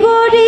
body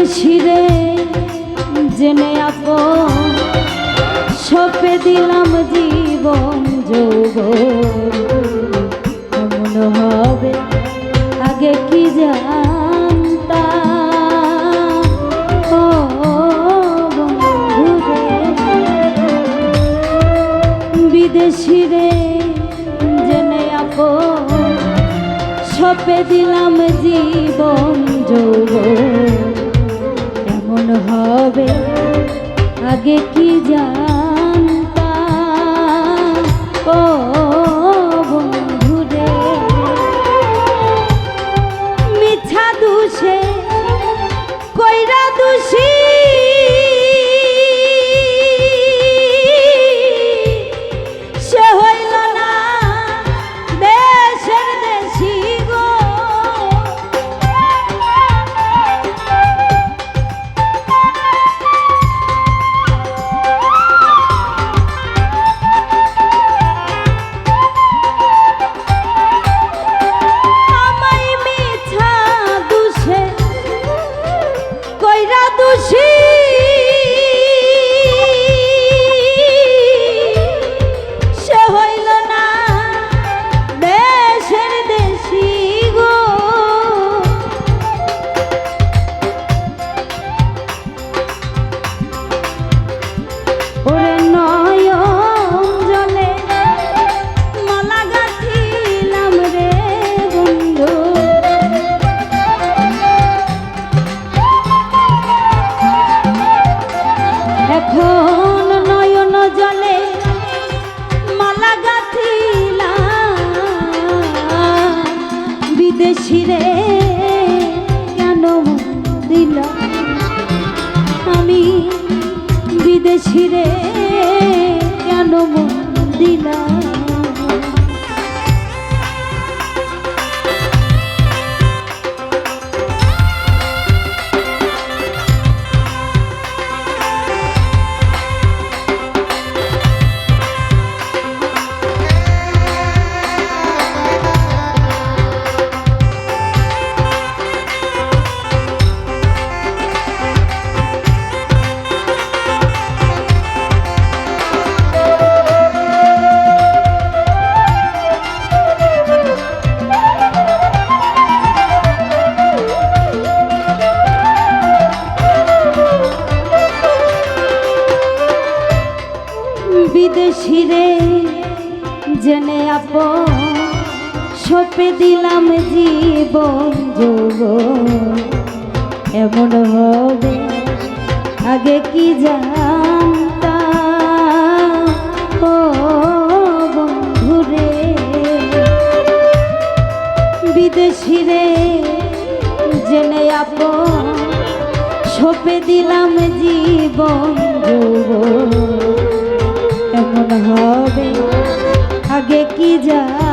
বিদেশিরে জেনে up সপে দিলাম জীবন যোগ এমন হবে, আগে কি জানতা ও বন্ধুরে বিদেশিরে জেনে আপন সপে দিলাম জীবন যৌব এমন হবে আগে কি জানতা ও বিদেশি জেনে আপ সপে দিলাম জীবন যোগ এমন হবে, আগে কি জানতা ও বন্ধুরে বিদেশি রে জেনে আপ সপে দিলাম জীবন যোগ এমন হবে? আগে কি জানতা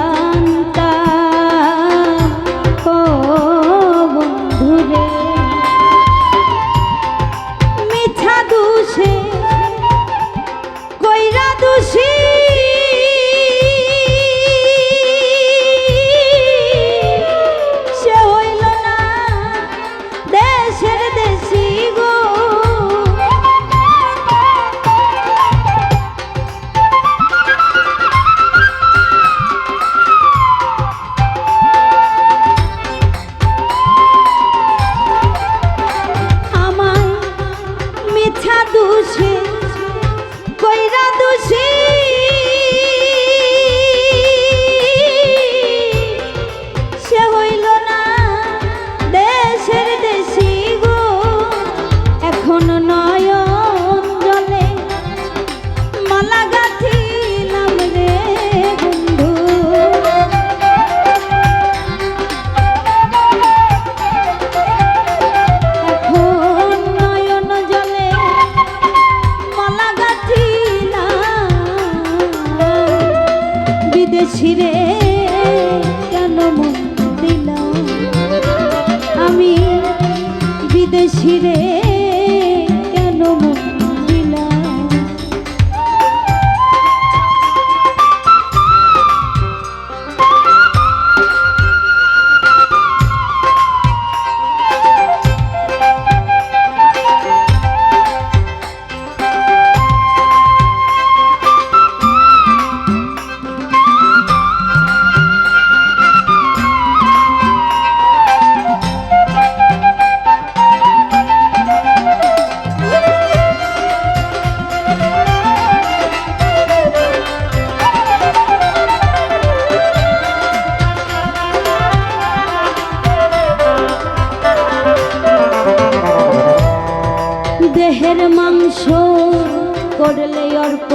হয় অর্প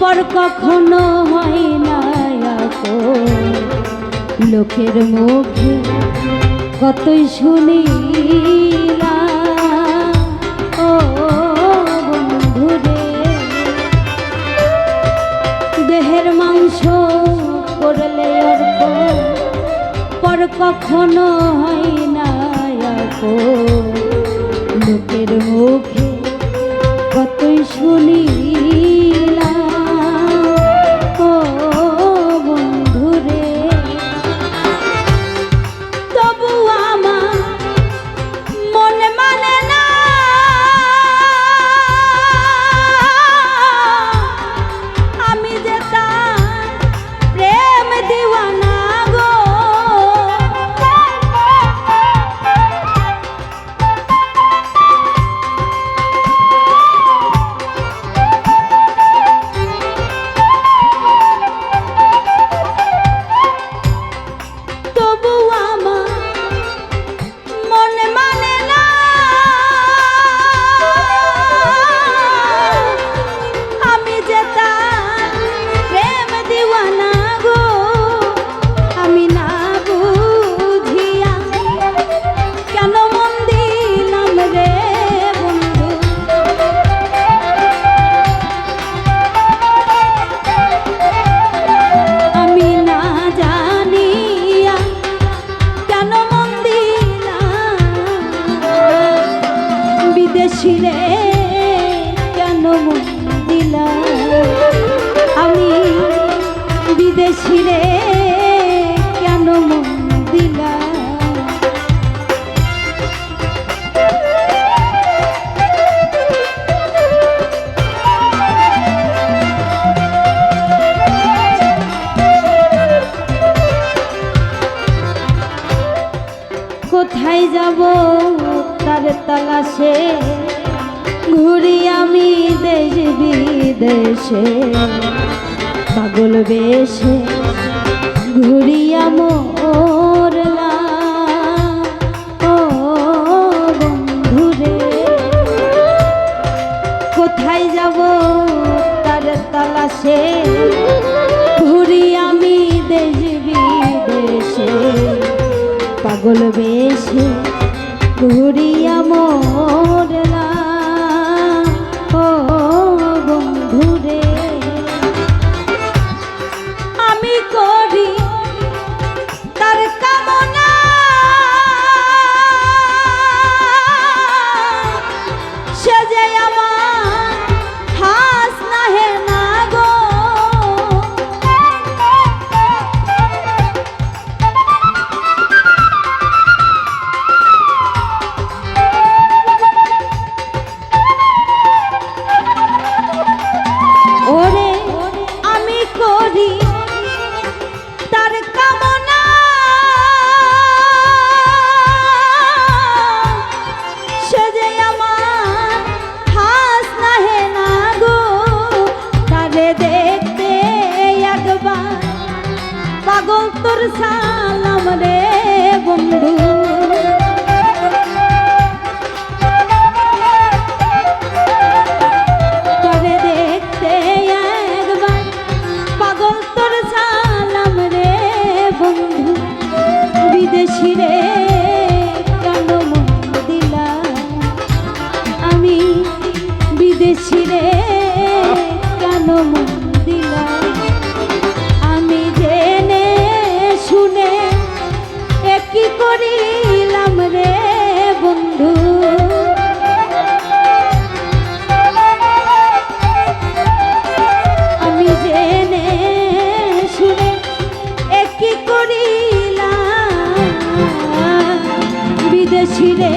পর কখনো হয় না লোকের মুখে কতই শুনি দেহের মাংস করলে অর্প পর কখনো হয় না লোকের মুখ দেশে, পাগল বেশে ঘুরিয়া মোরলা ও বন্ধুরে, কোথায় যাব তার তালাশে? ঘুরি আমি দেশ বিদেশে, পাগল বেশে পাগল তোর সালাম রে বন্ধু। বিদেশিরে কেন দিলা? আমি বিদেশিরে দেশি রে